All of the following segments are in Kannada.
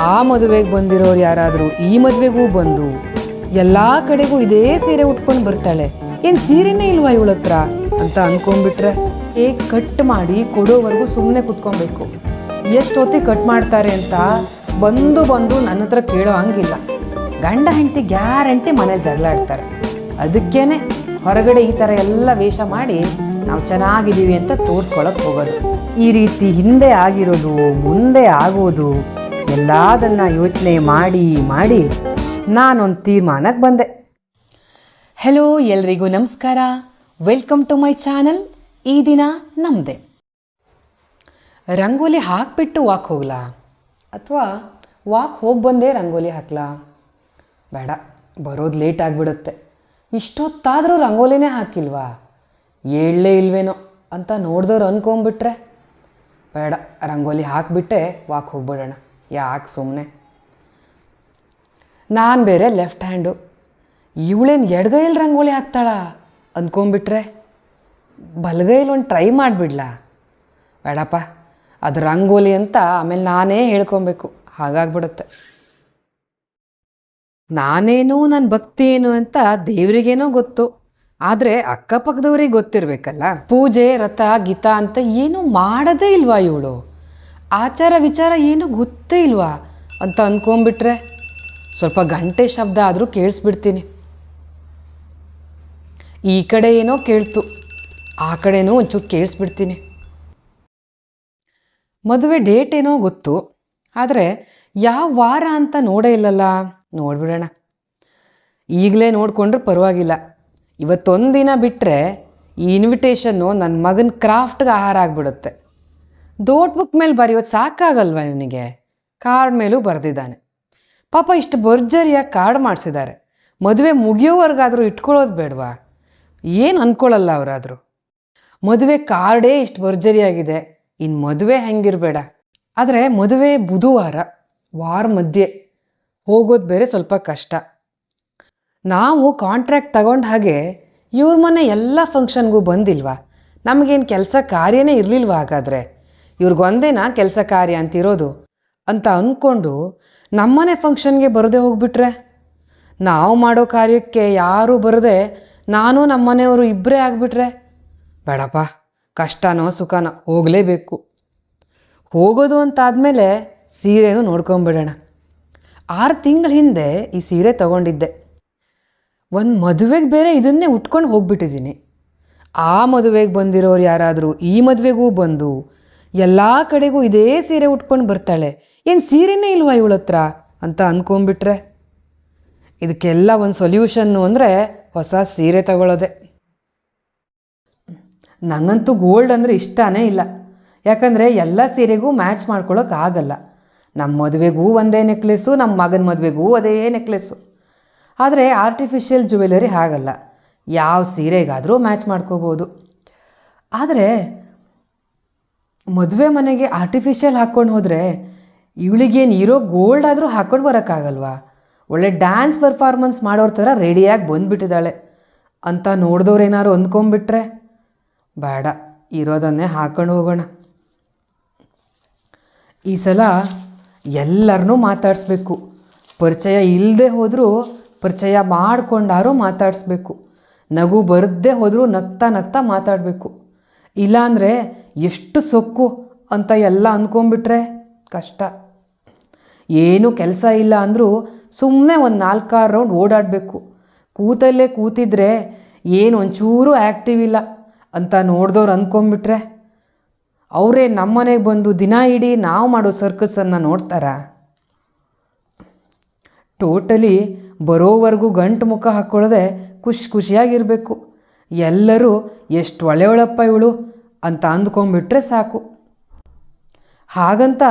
ಆ ಮದುವೆಗೆ ಬಂದಿರೋರು ಯಾರಾದರೂ ಈ ಮದುವೆಗೂ ಬಂದು ಎಲ್ಲ ಕಡೆಗೂ ಇದೇ ಸೀರೆ ಉಟ್ಕೊಂಡು ಬರ್ತಾಳೆ. ಏನು ಸೀರೆನೇ ಇಲ್ವಾ ಇವಳ ಹತ್ರ? ಅಂತ ಅನ್ಕೊಂಡ್ಬಿಟ್ರೆ ಕೇಕ್ ಕಟ್ ಮಾಡಿ ಕೊಡೋವರೆಗೂ ಸುಮ್ಮನೆ ಕುತ್ಕೊಬೇಕು. ಎಷ್ಟು ಹೊತ್ತಿಗೆ ಕಟ್ ಮಾಡ್ತಾರೆ ಅಂತ ಬಂದು ಬಂದು ನನ್ನ ಹತ್ರ ಕೇಳೋ ಹಂಗಿಲ್ಲ. ಗಂಡ ಹೆಂಡತಿ ಗ್ಯಾರಂಟಿ ಮನೇಲಿ ಜಗಳ ಅದಕ್ಕೇನೆ ಹೊರಗಡೆ ಈ ಥರ ಎಲ್ಲ ವೇಷ ಮಾಡಿ ನಾವು ಚೆನ್ನಾಗಿದ್ದೀವಿ ಅಂತ ತೋರಿಸ್ಕೊಳಕ್ಕೆ ಹೋಗೋದು. ಈ ರೀತಿ ಹಿಂದೆ ಆಗಿರೋದು, ಮುಂದೆ ಆಗೋದು ಎಲ್ಲದನ್ನ ಯೋಚನೆ ಮಾಡಿ ಮಾಡಿ ನಾನೊಂದು ತೀರ್ಮಾನಕ್ಕೆ ಬಂದೆ. ಹೆಲೋ ಎಲ್ರಿಗೂ ನಮಸ್ಕಾರ. ವೆಲ್ಕಮ್ ಟು ಮೈ ಚಾನಲ್ ಈ ದಿನ ನಮ್ದೆ. ರಂಗೋಲಿ ಹಾಕ್ಬಿಟ್ಟು ವಾಕ್ ಹೋಗ್ಲಾ? ಅಥವಾ ವಾಕ್ ಹೋಗಿ ಬಂದೇ ರಂಗೋಲಿ ಹಾಕ್ಲಾ? ಬೇಡ, ಬರೋದು ಲೇಟ್ ಆಗಿಬಿಡುತ್ತೆ. ಇಷ್ಟೊತ್ತಾದರೂ ರಂಗೋಲಿನೇ ಹಾಕಿಲ್ವಾ? ಏಳಲೇ ಇಲ್ವೇನೋ ಅಂತ ನೋಡಿದವ್ರು ಅನ್ಕೊಂಬಿಟ್ರೆ ಬೇಡ, ರಂಗೋಲಿ ಹಾಕಿಬಿಟ್ಟೆ ವಾಕ್ ಹೋಗ್ಬಿಡೋಣ. ಯಾಕೆ ಸುಮ್ಮನೆ ನಾನು ಬೇರೆ ಲೆಫ್ಟ್ ಹ್ಯಾಂಡು ಇವಳೇನು ಎಡಗೈಯಲ್ಲಿ ರಂಗೋಲಿ ಹಾಕ್ತಾಳ ಅಂದ್ಕೊಂಬಿಟ್ರೆ ಬಲಗೈಲಿ ಒಂದು ಟ್ರೈ ಮಾಡಿಬಿಡ್ಲಾ? ಬೇಡಪ್ಪ, ಅದು ರಂಗೋಲಿ ಅಂತ ಆಮೇಲೆ ನಾನೇ ಹೇಳ್ಕೊಬೇಕು. ಹಾಗಾಗ್ಬಿಡುತ್ತೆ. ನಾನೇನು ನನ್ನ ಭಕ್ತಿ ಏನು ಅಂತ ದೇವರಿಗೇನೋ ಗೊತ್ತು, ಆದರೆ ಅಕ್ಕಪಕ್ಕದವ್ರಿಗೆ ಗೊತ್ತಿರಬೇಕಲ್ಲ? ಪೂಜೆ, ರಥ, ಗೀತಾ ಅಂತ ಏನು ಮಾಡೋದೇ ಇಲ್ವಾ ಇವಳು? ಆಚಾರ ವಿಚಾರ ಏನು ಗೊತ್ತೇ ಇಲ್ವಾ ಅಂತ ಅಂದ್ಕೊಂಬಿಟ್ರೆ ಸ್ವಲ್ಪ ಗಂಟೆ ಶಬ್ದ ಆದರೂ ಕೇಳಿಸ್ಬಿಡ್ತೀನಿ. ಈ ಕಡೆ ಏನೋ ಕೇಳ್ತು, ಆ ಕಡೆನೂ ಒಂಚೂರು ಕೇಳಿಸ್ಬಿಡ್ತೀನಿ. ಮದುವೆ ಡೇಟ್ ಏನೋ ಗೊತ್ತು, ಆದರೆ ಯಾವ ವಾರ ಅಂತ ನೋಡೇ ಇಲ್ಲಲ್ಲ, ನೋಡ್ಬಿಡೋಣ. ಈಗಲೇ ನೋಡಿಕೊಂಡ್ರೆ ಪರವಾಗಿಲ್ಲ. ಇವತ್ತೊಂದು ದಿನ ಬಿಟ್ಟರೆ ಈ ಇನ್ವಿಟೇಷನ್ನು ನನ್ನ ಮಗನ ಕ್ರಾಫ್ಟ್ಗೆ ಆಹಾರ ಆಗಿಬಿಡುತ್ತೆ. ದೋಟ್ ಬುಕ್ ಮೇಲೆ ಬರೆಯೋದು ಸಾಕಾಗಲ್ವ ಇವನಿಗೆ? ಕಾರ್ಡ್ ಮೇಲೂ ಬರೆದಿದ್ದಾನೆ. ಪಾಪ ಇಷ್ಟು ಭರ್ಜರಿಯಾಗಿ ಕಾರ್ಡ್ ಮಾಡಿಸಿದ್ದಾರೆ. ಮದುವೆ ಮುಗಿಯೋವರೆಗಾದರೂ ಇಟ್ಕೊಳ್ಳೋದು ಬೇಡವಾ? ಏನು ಅನ್ಕೊಳ್ಳಲ್ಲ ಅವರಾದರೂ. ಮದುವೆ ಕಾರ್ಡೇ ಇಷ್ಟು ಭರ್ಜರಿಯಾಗಿದೆ. ಇನ್ನು ಮದುವೆ ಹೆಂಗಿರಬೇಡ. ಆದರೆ ಮದುವೆ ಬುಧವಾರ, ವಾರ ಮಧ್ಯೆ. ಹೋಗೋದು ಬೇರೆ ಸ್ವಲ್ಪ ಕಷ್ಟ. ನಾವು ಕಾಂಟ್ರಾಕ್ಟ್ ತಗೊಂಡ ಹಾಗೆ ಇವ್ರ ಮನೆ ಎಲ್ಲ ಫಂಕ್ಷನ್ಗೂ ಬಂದಿಲ್ವಾ? ನಮಗೇನು ಕೆಲಸ ಕಾರ್ಯನೇ ಇರಲಿಲ್ವಾ ಹಾಗಾದರೆ? ಇವ್ರಿಗೊಂದೇನಾ ಕೆಲಸ ಕಾರ್ಯ ಅಂತಿರೋದು ಅಂತ ಅಂದ್ಕೊಂಡು ನಮ್ಮನೆ ಫಂಕ್ಷನ್ಗೆ ಬರದೆ ಹೋಗ್ಬಿಟ್ರೆ? ನಾವು ಮಾಡೋ ಕಾರ್ಯಕ್ಕೆ ಯಾರೂ ಬರದೆ ನಾನು ನಮ್ಮನೆಯವರು ಇಬ್ಬರೇ ಆಗಿಬಿಟ್ರೆ? ಬೇಡಪ್ಪ, ಕಷ್ಟನೋ ಸುಖನೋ ಹೋಗಲೇಬೇಕು. ಹೋಗೋದು ಅಂತಾದಮೇಲೆ ಸೀರೆನೂ ನೋಡ್ಕೊಂಬಿಡೋಣ. ಆರು ತಿಂಗಳ ಹಿಂದೆ ಈ ಸೀರೆ ತಗೊಂಡಿದ್ದೆ. ಒಂದು ಮದುವೆಗೆ ಬೇರೆ ಇದನ್ನೇ ಉಟ್ಕೊಂಡು ಹೋಗ್ಬಿಟ್ಟಿದ್ದೀನಿ. ಆ ಮದುವೆಗೆ ಬಂದಿರೋರು ಯಾರಾದರೂ ಈ ಮದುವೆಗೂ ಬಂದು ಎಲ್ಲ ಕಡೆಗೂ ಇದೇ ಸೀರೆ ಉಟ್ಕೊಂಡು ಬರ್ತಾಳೆ. ಏನು ಸೀರೆನೇ ಇಲ್ವಾ ಇವಳ ಹತ್ರ? ಅಂತ ಅಂದ್ಕೊಂಬಿಟ್ರೆ ಇದಕ್ಕೆಲ್ಲ ಒಂದು ಸೊಲ್ಯೂಷನ್ನು ಅಂದರೆ ಹೊಸ ಸೀರೆ ತಗೊಳ್ಳೋದೆ ನನಗಂತೂ ಗೋಲ್ಡ್ ಅಂದರೆ ಇಷ್ಟನೇ ಇಲ್ಲ. ಯಾಕಂದರೆ ಎಲ್ಲ ಸೀರೆಗೂ ಮ್ಯಾಚ್ ಮಾಡ್ಕೊಳ್ಳೋಕೆ ಆಗಲ್ಲ. ನಮ್ಮ ಮದುವೆಗೂ ಒಂದೇ ನೆಕ್ಲೆಸ್ಸು ನಮ್ಮ ಮಗನ ಮದುವೆಗೂ ಅದೇ ನೆಕ್ಲೆಸ್ಸು ಆದರೆ ಆರ್ಟಿಫಿಷಿಯಲ್ ಜುವೆಲರಿ ಹಾಗಲ್ಲ. ಯಾವ ಸೀರೆಗಾದರೂ ಮ್ಯಾಚ್ ಮಾಡ್ಕೋಬೋದು. ಆದರೆ ಮದುವೆ ಮನೆಗೆ ಆರ್ಟಿಫಿಷಿಯಲ್ ಹಾಕ್ಕೊಂಡು ಹೋದರೆ ಇವಳಿಗೇನು ಇರೋ ಗೋಲ್ಡ್ ಆದರೂ ಹಾಕ್ಕೊಂಡು ಬರೋಕ್ಕಾಗಲ್ವಾ? ಒಳ್ಳೆ ಡ್ಯಾನ್ಸ್ ಪರ್ಫಾರ್ಮೆನ್ಸ್ ಮಾಡೋರ ಥರ ರೆಡಿಯಾಗಿ ಬಂದುಬಿಟ್ಟಿದ್ದಾಳೆ. ಅಂತ ನೋಡಿದವ್ರು ಏನಾದ್ರು ಅಂದ್ಕೊಂಬಿಟ್ರೆ ಬೇಡ, ಇರೋದನ್ನೇ ಹಾಕೊಂಡು ಹೋಗೋಣ. ಈ ಸಲ ಎಲ್ಲರನ್ನೂ ಮಾತಾಡಿಸ್ಬೇಕು. ಪರಿಚಯ ಇಲ್ಲದೆ ಹೋದರೂ ಪರಿಚಯ ಮಾಡಿಕೊಂಡಾರು ಮಾತಾಡಿಸ್ಬೇಕು. ನಗು ಬರದೇ ಹೋದರೂ ನಗ್ತಾ ನಗ್ತಾ ಮಾತಾಡಬೇಕು. ಇಲ್ಲಾಂದರೆ ಎಷ್ಟು ಸೊಕ್ಕು ಅಂತ ಎಲ್ಲ ಅಂದ್ಕೊಂಬಿಟ್ರೆ ಕಷ್ಟ. ಏನು ಕೆಲಸ ಇಲ್ಲ ಅಂದರೂ ಸುಮ್ಮನೆ ಒಂದು ನಾಲ್ಕಾರು ರೌಂಡ್ ಓಡಾಡಬೇಕು. ಕೂತಲ್ಲೇ ಕೂತಿದ್ರೆ ಏನು ಒಂಚೂರು ಆ್ಯಕ್ಟಿವ್ ಇಲ್ಲ ಅಂತ ನೋಡಿದವ್ರು ಅಂದ್ಕೊಂಬಿಟ್ರೆ ಅವರೇ ನಮ್ಮನೆಗೆ ಬಂದು ದಿನ ಇಡೀ ನಾವು ಮಾಡೋ ಸರ್ಕಸನ್ನು ನೋಡ್ತಾರಾ? ಟೋಟಲಿ ಬರೋವರೆಗೂ ಗಂಟು ಮುಖ ಹಾಕ್ಕೊಳ್ಳದೆ ಖುಷಿ ಖುಷಿಯಾಗಿರಬೇಕು. ಎಲ್ಲರೂ ಎಷ್ಟು ಒಳ್ಳೆಯವಳಪ್ಪ ಇವಳು ಅಂತ ಅಂದ್ಕೊಂಬಿಟ್ರೆ ಸಾಕು. ಹಾಗಂತ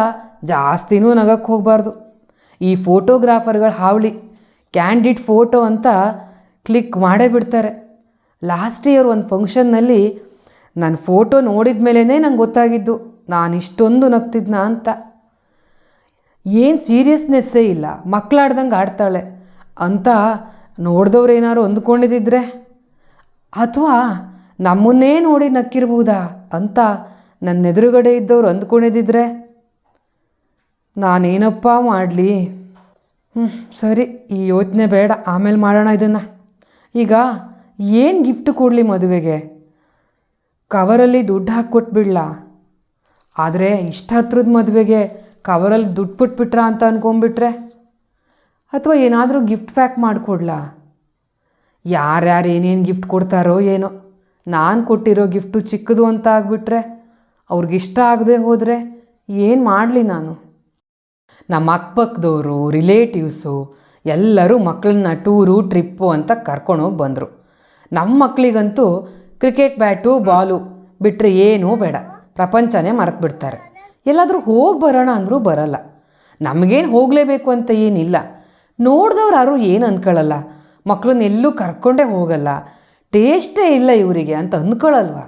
ಜಾಸ್ತಿನೂ ನಗಕ್ಕೆ ಹೋಗಬಾರ್ದು. ಈ ಫೋಟೋಗ್ರಾಫರ್ಗಳ ಹಾವಳಿ ಕ್ಯಾಂಡಿಡ್ ಫೋಟೋ ಅಂತ ಕ್ಲಿಕ್ ಮಾಡೇ ಬಿಡ್ತಾರೆ. ಲಾಸ್ಟ್ ಇಯರ್ ಒಂದು ಫಂಕ್ಷನ್ನಲ್ಲಿ ನನ್ನ ಫೋಟೋ ನೋಡಿದ ಮೇಲೇ ನಂಗೆ ಗೊತ್ತಾಗಿದ್ದು, ನಾನು ಇಷ್ಟೊಂದು ನಗ್ತಿದ್ನ ಅಂತ. ಏನು ಸೀರಿಯಸ್ನೆಸ್ಸೇ ಇಲ್ಲ ಮಕ್ಕಳಾಡ್ದಂಗೆ ಆಡ್ತಾಳೆ ಅಂತ ನೋಡಿದವ್ರು ಏನಾದ್ರು ಅಂದ್ಕೊಂಡಿದ್ದಿದ್ರೆ ಅಥವಾ ನಮ್ಮನ್ನೇ ನೋಡಿ ನಕ್ಕಿರ್ಬೋದಾ ಅಂತ ನನ್ನ ಎದುರುಗಡೆ ಇದ್ದವ್ರು ಅಂದ್ಕೊಂಡಿದ್ದಿದ್ರೆ ನಾನೇನಪ್ಪ ಮಾಡಲಿ? ಹ್ಞೂ ಸರಿ, ಈ ಯೋಚನೆ ಬೇಡ. ಆಮೇಲೆ ಮಾಡೋಣ ಇದನ್ನು. ಈಗ ಏನು ಗಿಫ್ಟ್ ಕೊಡಲಿ ಮದುವೆಗೆ? ಕವರಲ್ಲಿ ದುಡ್ಡು ಹಾಕ್ಕೊಟ್ಬಿಡ್ಲಾ. ಆದರೆ ಇಷ್ಟ ಹತ್ರದ ಮದುವೆಗೆ ಕವರಲ್ಲಿ ದುಡ್ಡು ಬಿಟ್ಬಿಟ್ರಾ ಅಂತ ಅನ್ಕೊಂಬಿಟ್ರೆ ಅಥವಾ ಏನಾದರೂ ಗಿಫ್ಟ್ ಪ್ಯಾಕ್ ಮಾಡಿಕೊಡ್ಲಾ? ಯಾರ್ಯಾರು ಏನೇನು ಗಿಫ್ಟ್ ಕೊಡ್ತಾರೋ ಏನೋ. ನಾನು ಕೊಟ್ಟಿರೋ ಗಿಫ್ಟು ಚಿಕ್ಕದು ಅಂತ ಆಗಿಬಿಟ್ರೆ ಅವ್ರಿಗಿಷ್ಟ ಆಗದೆ ಹೋದರೆ ಏನು ಮಾಡಲಿ ನಾನು? ನಮ್ಮ ಅಕ್ಕಪಕ್ಕದವರು ರಿಲೇಟಿವ್ಸು ಎಲ್ಲರೂ ಮಕ್ಕಳನ್ನ ಟೂರು ಟ್ರಿಪ್ಪು ಅಂತ ಕರ್ಕೊಂಡೋಗಿ ಬಂದರು. ನಮ್ಮ ಮಕ್ಕಳಿಗಂತೂ ಕ್ರಿಕೆಟ್ ಬ್ಯಾಟು ಬಾಲು ಬಿಟ್ಟರೆ ಏನೂ ಬೇಡ. ಪ್ರಪಂಚನೇ ಮರೆತು ಬಿಡ್ತಾರೆ. ಎಲ್ಲಾದರೂ ಹೋಗಿ ಬರೋಣ ಅಂದರೂ ಬರಲ್ಲ. ನಮಗೇನು ಹೋಗಲೇಬೇಕು ಅಂತ ಏನಿಲ್ಲ. ನೋಡಿದವ್ರು ಯಾರು ಏನು ಅನ್ಕೊಳ್ಳಲ್ಲ ಮಕ್ಕಳನ್ನ ಎಲ್ಲೂ ಕರ್ಕೊಂಡೇ ಹೋಗಲ್ಲ. ಟೇಸ್ಟೇ ಇಲ್ಲ ಇವರಿಗೆ ಅಂತ ಅಂದ್ಕೊಳ್ಳಲ್ವ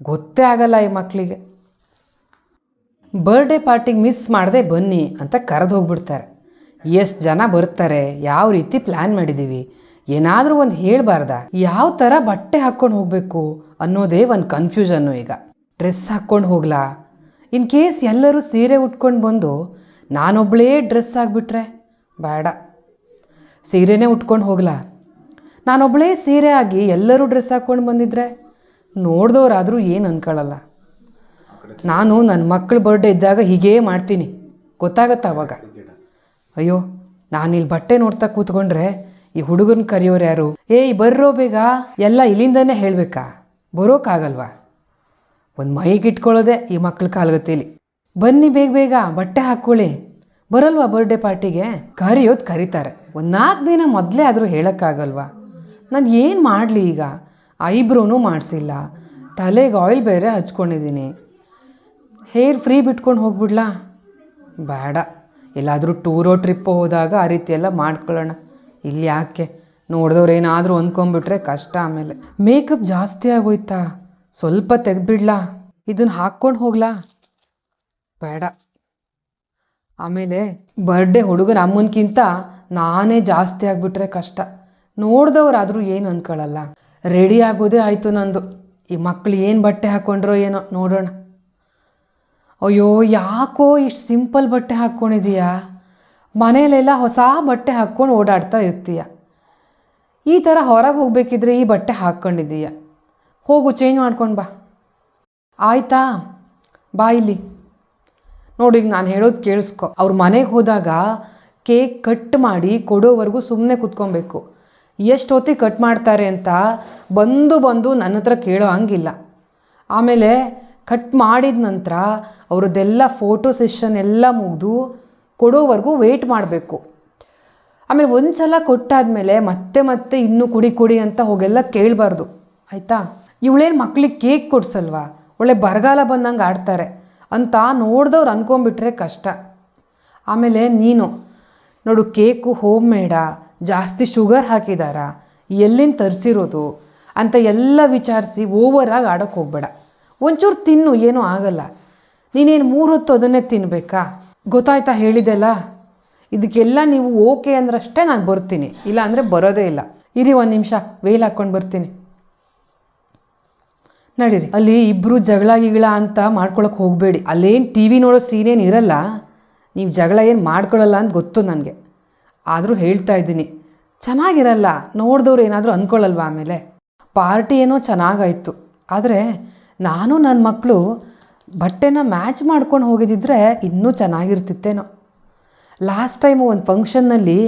ಗೊತ್ತೇ ಆಗಲ್ಲ ಈ ಮಕ್ಕಳಿಗೆ ಬರ್ಡೇ ಪಾರ್ಟಿಗೆ ಮಿಸ್ ಮಾಡದೆ ಬನ್ನಿ ಅಂತ ಕರೆದು ಹೋಗ್ಬಿಡ್ತಾರೆ. ಎಷ್ಟು ಜನ ಬರ್ತಾರೆ, ಯಾವ ರೀತಿ ಪ್ಲ್ಯಾನ್ ಮಾಡಿದ್ದೀವಿ ಏನಾದರೂ ಒಂದು ಹೇಳಬಾರ್ದ? ಯಾವ ಥರ ಬಟ್ಟೆ ಹಾಕ್ಕೊಂಡು ಹೋಗಬೇಕು ಅನ್ನೋದೇ ಒಂದು ಕನ್ಫ್ಯೂಷನ್ನು ಈಗ. ಡ್ರೆಸ್ ಹಾಕ್ಕೊಂಡು ಹೋಗ್ಲಾ. ಇನ್ ಕೇಸ್ ಎಲ್ಲರೂ ಸೀರೆ ಉಟ್ಕೊಂಡು ಬಂದು ನಾನೊಬ್ಬಳೇ ಡ್ರೆಸ್ ಆಗಿಬಿಟ್ರೆ, ಬೇಡ. ಸೀರೆನೇ ಉಟ್ಕೊಂಡು ಹೋಗ್ಲಾ. ನಾನೊಬ್ಬಳೇ ಸೀರೆ ಆಗಿ ಎಲ್ಲರೂ ಡ್ರೆಸ್ ಹಾಕ್ಕೊಂಡು ಬಂದಿದ್ರೆ ನೋಡಿದವರಾದರೂ ಏನು ಅನ್ಕೊಳ್ಳಲ್ಲ ನಾನು ನನ್ನ ಮಕ್ಕಳ ಬರ್ಡೇ ಇದ್ದಾಗ ಹೀಗೇ ಮಾಡ್ತೀನಿ. ಗೊತ್ತಾಗತ್ತ ಅವಾಗ? ಅಯ್ಯೋ ನಾನಿಲ್ಲಿ ಬಟ್ಟೆ ನೋಡ್ತಾ ಕೂತ್ಕೊಂಡ್ರೆ ಈ ಹುಡುಗನ ಕರೆಯೋರು ಯಾರು? ಏಯ್, ಬರ್ರೋ ಬೇಗ. ಎಲ್ಲ ಇಲ್ಲಿಂದನೇ ಹೇಳಬೇಕಾ? ಬರೋಕ್ಕಾಗಲ್ವಾ ಒಂದು ಮೈಗಿಟ್ಕೊಳ್ಳೋದೆ ಈ ಮಕ್ಕಳ ಕಾಲ್ಗತಿಲಿ. ಬನ್ನಿ ಬೇಗ ಬೇಗ, ಬಟ್ಟೆ ಹಾಕ್ಕೊಳ್ಳಿ ಬರಲ್ವಾ ಬರ್ಡೇ ಪಾರ್ಟಿಗೆ ಕರೆಯೋದು ಕರೀತಾರೆ. ಒಂದು ನಾಲ್ಕು ದಿನ ಮೊದಲೇ ಆದರೂ ಹೇಳೋಕ್ಕಾಗಲ್ವಾ? ನಾನು ಏನು ಮಾಡಲಿ ಈಗ? ಐಬ್ರೋನೂ ಮಾಡಿಸಿಲ್ಲ. ತಲೆಗೆ ಆಯಿಲ್ ಬೇರೆ ಹಚ್ಕೊಂಡಿದ್ದೀನಿ ಹೇರ್ ಫ್ರೀ ಬಿಟ್ಕೊಂಡು ಹೋಗ್ಬಿಡ್ಲಾ? ಬೇಡ. ಎಲ್ಲಾದರೂ ಟೂರೋ ಟ್ರಿಪ್ಪೋ ಹೋದಾಗ ಆ ರೀತಿ ಎಲ್ಲ ಮಾಡ್ಕೊಳ್ಳೋಣ. ಇಲ್ಲಿ ಯಾಕೆ? ನೋಡಿದವ್ರು ಏನಾದರೂ ಅಂದ್ಕೊಂಬಿಟ್ರೆ ಕಷ್ಟ ಆಮೇಲೆ. ಮೇಕಪ್ ಜಾಸ್ತಿ ಆಗೋಯ್ತಾ? ಸ್ವಲ್ಪ ತೆಗೆದ್ಬಿಡ್ಲಾ? ಇದನ್ನು ಹಾಕ್ಕೊಂಡು ಹೋಗ್ಲಾ? ಬೇಡ. ಆಮೇಲೆ ಬರ್ಡೇ ಹುಡುಗನ ಅಮ್ಮನಕ್ಕಿಂತ ನಾನೇ ಜಾಸ್ತಿ ಆಗಿಬಿಟ್ರೆ ಕಷ್ಟ. ನೋಡ್ದವ್ರಾದರೂ ಏನು ಅನ್ಕೊಳ್ಳಲ್ಲ ರೆಡಿ ಆಗೋದೇ ಆಯಿತು ನಂದು. ಈ ಮಕ್ಳು ಏನು ಬಟ್ಟೆ ಹಾಕ್ಕೊಂಡ್ರೋ ಏನೋ ನೋಡೋಣ. ಅಯ್ಯೋ, ಯಾಕೋ ಇಷ್ಟು ಸಿಂಪಲ್ ಬಟ್ಟೆ ಹಾಕ್ಕೊಂಡಿದೀಯಾ ಮನೇಲೆಲ್ಲ ಹೊಸ ಬಟ್ಟೆ ಹಾಕ್ಕೊಂಡು ಓಡಾಡ್ತಾ ಇರ್ತೀಯ. ಈ ಥರ ಹೊರಗೆ ಹೋಗ್ಬೇಕಿದ್ರೆ ಈ ಬಟ್ಟೆ ಹಾಕ್ಕೊಂಡಿದ್ದೀಯ ಹೋಗು ಚೇಂಜ್ ಮಾಡ್ಕೊಂಡು ಬಾ. ಆಯ್ತಾ? ಬಾ ಇಲ್ಲಿ. ನೋಡಿ, ಈಗ ನಾನು ಹೇಳೋದು ಕೇಳಿಸ್ಕೊ. ಅವ್ರ ಮನೆಗೆ ಹೋದಾಗ ಕೇಕ್ ಕಟ್ ಮಾಡಿ ಕೊಡೋವರೆಗೂ ಸುಮ್ಮನೆ ಕುತ್ಕೊಬೇಕು. ಎಷ್ಟೊತ್ತಿಗೆ ಕಟ್ ಮಾಡ್ತಾರೆ ಅಂತ ಬಂದು ಬಂದು ನನ್ನ ಹತ್ರ ಕೇಳೋ ಹಂಗಿಲ್ಲ. ಆಮೇಲೆ ಕಟ್ ಮಾಡಿದ ನಂತರ ಅವ್ರದ್ದೆಲ್ಲ ಫೋಟೋ ಸೆಷನ್ ಎಲ್ಲ ಮುಗಿದು ಕೊಡೋವರೆಗೂ ವೆಯ್ಟ್ ಮಾಡಬೇಕು. ಆಮೇಲೆ ಒಂದು ಸಲ ಕೊಟ್ಟಾದ್ಮೇಲೆ ಮತ್ತೆ ಮತ್ತೆ ಇನ್ನೂ ಕುಡಿ ಕುಡಿ ಅಂತ ಹೋಗೆಲ್ಲ ಕೇಳಬಾರ್ದು. ಆಯಿತಾ? ಇವಳೇನು ಮಕ್ಳಿಗೆ ಕೇಕ್ ಕೊಡ್ಸಲ್ವಾ? ಒಳ್ಳೆ ಬರಗಾಲ ಬಂದಂಗೆ ಆಡ್ತಾರೆ ಅಂತ ನೋಡಿದವ್ರು ಅನ್ಕೊಂಬಿಟ್ರೆ ಕಷ್ಟ. ಆಮೇಲೆ ನೀನು, ನೋಡು, ಕೇಕು ಹೋಮ್ ಮೇಡಾ ಜಾಸ್ತಿ ಶುಗರ್ ಹಾಕಿದಾರಾ? ಎಲ್ಲಿಂದ ತರಿಸಿರೋದು? ಅಂತ ಎಲ್ಲ ವಿಚಾರಿಸಿ ಓವರಾಗಿ ಆಡೋಕೆ ಹೋಗಬೇಡ. ಒಂಚೂರು ತಿನ್ನು, ಏನೂ ಆಗಲ್ಲ. ನೀನೇನು ಮೂರು ಹೊತ್ತು ಅದನ್ನೇ ತಿನ್ನಬೇಕಾ ಗೊತ್ತಾಯ್ತಾ ಹೇಳಿದೆಲ್ಲ? ಇದಕ್ಕೆಲ್ಲ ನೀವು ಓಕೆ ಅಂದ್ರಷ್ಟೇ ನಾನು ಬರ್ತೀನಿ. ಇಲ್ಲ ಅಂದರೆ ಬರೋದೇ ಇಲ್ಲ. ಇರಿ ಒಂದು ನಿಮಿಷ ವೇಲ್ ಹಾಕ್ಕೊಂಡು ಬರ್ತೀನಿ. ನಡೀರಿ. ಅಲ್ಲಿ ಇಬ್ಬರು ಜಗಳ ಗಿಗಳ ಅಂತ ಮಾಡ್ಕೊಳಕ್ಕೆ ಹೋಗಬೇಡಿ. ಅಲ್ಲೇನು ಟಿ ವಿ ನೋಡೋ ಸೀನೇನು ಇರಲ್ಲ? ನೀವು ಜಗಳ ಏನು ಮಾಡ್ಕೊಳ್ಳಲ್ಲ ಅಂತ ಗೊತ್ತು ನನಗೆ. ಆದರೂ ಹೇಳ್ತಾ ಇದ್ದೀನಿ. ಚೆನ್ನಾಗಿರಲ್ಲ, ನೋಡಿದವ್ರು ಏನಾದರೂ ಅಂದ್ಕೊಳ್ಳಲ್ವಾ ಆಮೇಲೆ? ಪಾರ್ಟಿ ಏನೋ ಚೆನ್ನಾಗಾಯಿತು. ಆದರೆ ನಾನು ನನ್ನ ಮಕ್ಕಳು ಬಟ್ಟೆನ ಮ್ಯಾಚ್ ಮಾಡ್ಕೊಂಡು ಹೋಗಿದ್ದಿದ್ರೆ ಇನ್ನೂ ಚೆನ್ನಾಗಿರ್ತಿತ್ತೇನೋ. ಲಾಸ್ಟ್ ಟೈಮು ಒಂದು ಫಂಕ್ಷನ್ನಲ್ಲಿ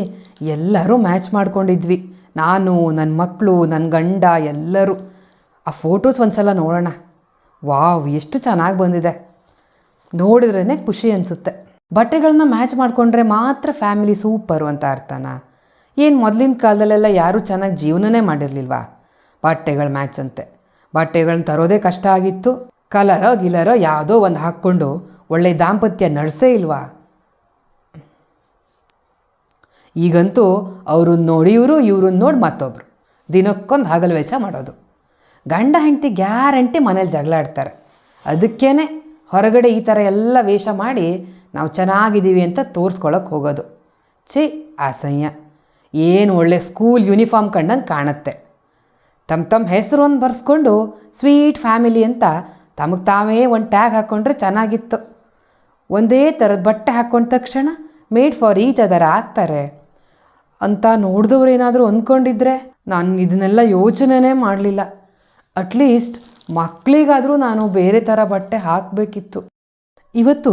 ಎಲ್ಲರೂ ಮ್ಯಾಚ್ ಮಾಡ್ಕೊಂಡಿದ್ವಿ. ನಾನು ನನ್ನ ಮಕ್ಕಳು ನನ್ನ ಗಂಡ, ಎಲ್ಲರೂ. ಆ ಫೋಟೋಸ್ ಒಂದು ಸಲ ನೋಡೋಣ. ವಾವ್, ಎಷ್ಟು ಚೆನ್ನಾಗಿ ಬಂದಿದೆ. ನೋಡಿದ್ರೇ ಖುಷಿ ಅನಿಸುತ್ತೆ. ಬಟ್ಟೆಗಳನ್ನ ಮ್ಯಾಚ್ ಮಾಡಿಕೊಂಡ್ರೆ ಮಾತ್ರ ಫ್ಯಾಮಿಲಿ ಸೂಪರು ಅಂತ ಅರ್ಥನಾ? ಏನು ಮೊದಲಿನ ಕಾಲದಲ್ಲೆಲ್ಲ ಯಾರೂ ಚೆನ್ನಾಗಿ ಜೀವನನೇ ಮಾಡಿರಲಿಲ್ವಾ? ಬಟ್ಟೆಗಳು ಮ್ಯಾಚ್ ಅಂತೆ. ಬಟ್ಟೆಗಳನ್ನ ತರೋದೇ ಕಷ್ಟ ಆಗಿತ್ತು. ಕಲರೋ ಗಿಲರೋ ಯಾವುದೋ ಒಂದು ಹಾಕ್ಕೊಂಡು ಒಳ್ಳೆ ದಾಂಪತ್ಯ ನಡೆಸೇ ಇಲ್ವಾ? ಈಗಂತೂ ಅವ್ರನ್ನ ನೋಡಿ ಇವರು ಇವ್ರನ್ನ ನೋಡಿ ಮತ್ತೊಬ್ರು. ದಿನಕ್ಕೊಂದು ಹಗಲು ವೇಷ ಮಾಡೋದು. ಗಂಡ ಹೆಂಡತಿ ಗ್ಯಾರಂಟಿ ಮನೇಲಿ ಜಗಳ ಆಡ್ತಾರೆ ಅದಕ್ಕೇ ಹೊರಗಡೆ ಈ ಥರ ಎಲ್ಲ ವೇಷ ಮಾಡಿ ನಾವು ಚೆನ್ನಾಗಿದ್ದೀವಿ ಅಂತ ತೋರಿಸ್ಕೊಳಕ್ಕೆ ಹೋಗೋದು. ಛೀ ಅಸಹ್ಯ ಏನು ಒಳ್ಳೆ ಸ್ಕೂಲ್ ಯೂನಿಫಾರ್ಮ್ ಕಂಡಂಗೆ ಕಾಣುತ್ತೆ. ತಮ್ಮ ತಮ್ಮ ಹೆಸರು ಒಂದು ಬರೆಸ್ಕೊಂಡು ಸ್ವೀಟ್ ಫ್ಯಾಮಿಲಿ ಅಂತ ತಮಗೆ ತಾವೇ ಒಂದು ಟ್ಯಾಗ್ ಹಾಕ್ಕೊಂಡ್ರೆ ಚೆನ್ನಾಗಿತ್ತು. ಒಂದೇ ಥರದ ಬಟ್ಟೆ ಹಾಕ್ಕೊಂಡ ತಕ್ಷಣ ಮೇಡ್ ಫಾರ್ ಈಚ್ ಅದರ ಆಗ್ತಾರೆ. ಅಂತ ನೋಡಿದವ್ರು ಏನಾದರೂ ಅಂದ್ಕೊಂಡಿದ್ರೆ ನಾನು ಇದನ್ನೆಲ್ಲ ಯೋಚನೆನೇ ಮಾಡಲಿಲ್ಲ. ಅಟ್ಲೀಸ್ಟ್ ಮಕ್ಕಳಿಗಾದರೂ ನಾನು ಬೇರೆ ಥರ ಬಟ್ಟೆ ಹಾಕಬೇಕಿತ್ತು. ಇವತ್ತು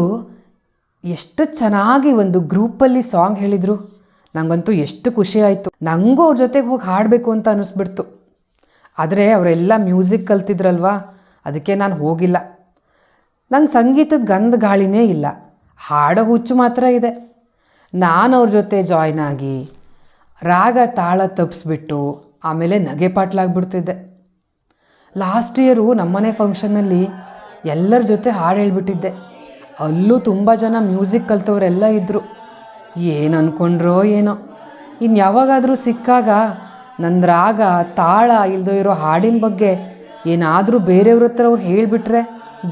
ಎಷ್ಟು ಚೆನ್ನಾಗಿ ಒಂದು ಗ್ರೂಪಲ್ಲಿ ಸಾಂಗ್ ಹೇಳಿದರು. ನನಗಂತೂ ಎಷ್ಟು ಖುಷಿ ಆಯಿತು. ನನಗೂ ಅವ್ರ ಜೊತೆಗೆ ಹೋಗಿ ಹಾಡಬೇಕು ಅಂತ ಅನ್ನಿಸ್ಬಿಡ್ತು ಆದರೆ ಅವರೆಲ್ಲ ಮ್ಯೂಸಿಕ್ ಕಲ್ತಿದ್ರಲ್ವಾ? ಅದಕ್ಕೆ ನಾನು ಹೋಗಿಲ್ಲ. ನಂಗೆ ಸಂಗೀತದ ಗಂಧ ಗಾಳಿನೇ ಇಲ್ಲ. ಹಾಡೋ ಹುಚ್ಚು ಮಾತ್ರ ಇದೆ. ನಾನು ಅವ್ರ ಜೊತೆ ಜಾಯ್ನ್ ಆಗಿ ರಾಗ ತಾಳ ತಪ್ಪಿಸ್ಬಿಟ್ಟು ಆಮೇಲೆ ನಗೆ ಪಾಟ್ಲಾಗ್ಬಿಡ್ತಿದ್ದೆ. ಲಾಸ್ಟ್ ಇಯರು ನಮ್ಮನೆ ಫಂಕ್ಷನ್ನಲ್ಲಿ ಎಲ್ಲರ ಜೊತೆ ಹಾಡು ಹೇಳ್ಬಿಟ್ಟಿದ್ದೆ. ಅಲ್ಲೂ ತುಂಬ ಜನ ಮ್ಯೂಸಿಕ್ ಕಲ್ತವ್ರೆಲ್ಲ ಇದ್ದರು ಏನು ಅಂದ್ಕೊಂಡ್ರೋ ಏನೋ. ಇನ್ನು ಯಾವಾಗಾದರೂ ಸಿಕ್ಕಾಗ ನನ್ನ ರಾಗ, ತಾಳ ಇಲ್ಲದೋ ಇರೋ ಹಾಡಿನ ಬಗ್ಗೆ ಏನಾದರೂ ಬೇರೆಯವ್ರ ಹತ್ರ ಅವ್ರು ಹೇಳಿಬಿಟ್ರೆ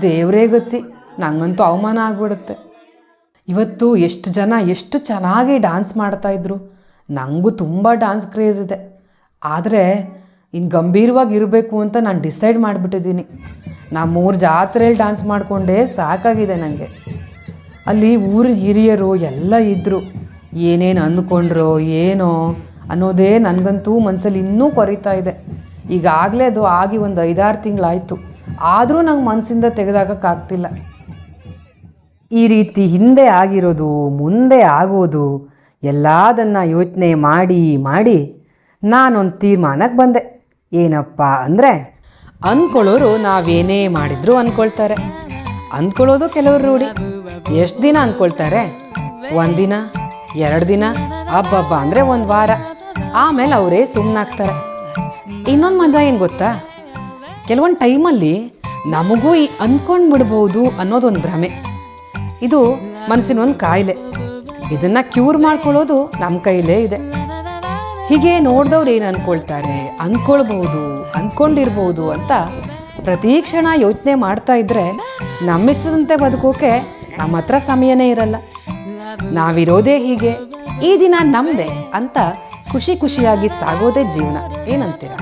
ದೇವರೇ ಗತಿ. ನಂಗಂತೂ ಅವಮಾನ ಆಗಿಬಿಡುತ್ತೆ. ಇವತ್ತು ಎಷ್ಟು ಜನ ಎಷ್ಟು ಚೆನ್ನಾಗಿ ಡ್ಯಾನ್ಸ್ ಮಾಡ್ತಾಯಿದ್ರು ನನಗೂ ತುಂಬ ಡ್ಯಾನ್ಸ್ ಕ್ರೇಜ್ ಇದೆ. ಆದರೆ ಇನ್ನು ಗಂಭೀರವಾಗಿ ಇರಬೇಕು ಅಂತ ನಾನು ಡಿಸೈಡ್ ಮಾಡಿಬಿಟ್ಟಿದ್ದೀನಿ. ನಾ ಮೂರು ಜಾತ್ರೆಯಲ್ಲಿ ಡ್ಯಾನ್ಸ್ ಮಾಡಿಕೊಂಡೇ ಸಾಕಾಗಿದೆ ನನಗೆ ಅಲ್ಲಿ ಊರಿನ ಹಿರಿಯರು ಎಲ್ಲ ಇದ್ದರು ಏನೇನು ಅಂದ್ಕೊಂಡ್ರೋ, ಏನೋ ಅನ್ನೋದೇ ನನಗಂತೂ ಮನಸ್ಸಲ್ಲಿ ಇನ್ನೂ ಕೊರಿತಾ ಇದೆ. ಈಗಾಗಲೇ ಅದು ಆಗಿ ಒಂದು ಐದಾರು ತಿಂಗಳಾಯಿತು. ಆದರೂ ನಂಗೆ ಮನಸ್ಸಿಂದ ತೆಗೆದಾಕಕ್ಕಾಗ್ತಿಲ್ಲ ಈ ರೀತಿ ಹಿಂದೆ ಆಗಿರೋದು, ಮುಂದೆ ಆಗೋದು, ಎಲ್ಲದನ್ನು ಯೋಚನೆ ಮಾಡಿ ಮಾಡಿ ನಾನೊಂದು ತೀರ್ಮಾನಕ್ಕೆ ಬಂದೆ. ಏನಪ್ಪ ಅಂದರೆ ಅಂದ್ಕೊಳ್ಳೋರು ನಾವೇನೇ ಮಾಡಿದ್ರು ಅಂದ್ಕೊಳ್ತಾರೆ ಅಂದ್ಕೊಳ್ಳೋದು ಕೆಲವರು ರೂಢಿ. ಎಷ್ಟು ದಿನ ಅಂದ್ಕೊಳ್ತಾರೆ ಒಂದಿನ ಎರಡು ದಿನ, ಹಬ್ಬಬ್ಬ ಅಂದರೆ ಒಂದು ವಾರ. ಆಮೇಲೆ ಅವರೇ ಸುಮ್ಮನಾಗ್ತಾರೆ ಇನ್ನೊಂದು ಮಜಾ ಏನು ಗೊತ್ತಾ? ಕೆಲವೊಂದು ಟೈಮಲ್ಲಿ ನಮಗೂ ಈ ಅಂದ್ಕೊಂಡು ಬಿಡ್ಬೋದು ಅನ್ನೋದೊಂದು ಭ್ರಮೆ. ಇದು ಮನಸ್ಸಿನ ಒಂದು ಕಾಯಿಲೆ. ಇದನ್ನು ಕ್ಯೂರ್ ಮಾಡ್ಕೊಳ್ಳೋದು ನಮ್ಮ ಕೈಲೇ ಇದೆ. ಹೀಗೆ ನೋಡಿದವ್ರು ಏನು ಅಂದ್ಕೊಳ್ತಾರೆ ಅಂದ್ಕೊಳ್ಬಹುದು ಅಂದ್ಕೊಂಡಿರ್ಬೋದು ಅಂತ ಪ್ರತಿ ಕ್ಷಣ ಯೋಚನೆ ಮಾಡ್ತಾ ಇದ್ರೆ ನಮ್ಮಿಸಿದಂತೆ ಬದುಕೋಕೆ ನಮ್ಮ ಹತ್ರ ಸಮಯನೇ ಇರಲ್ಲ. ನಾವಿರೋದೇ ಹೀಗೆ, ಈ ದಿನ ನಮ್ದೆ ಅಂತ ಖುಷಿ ಖುಷಿಯಾಗಿ ಸಾಗೋದೇ ಜೀವನ. ಏನಂತೀರಾ?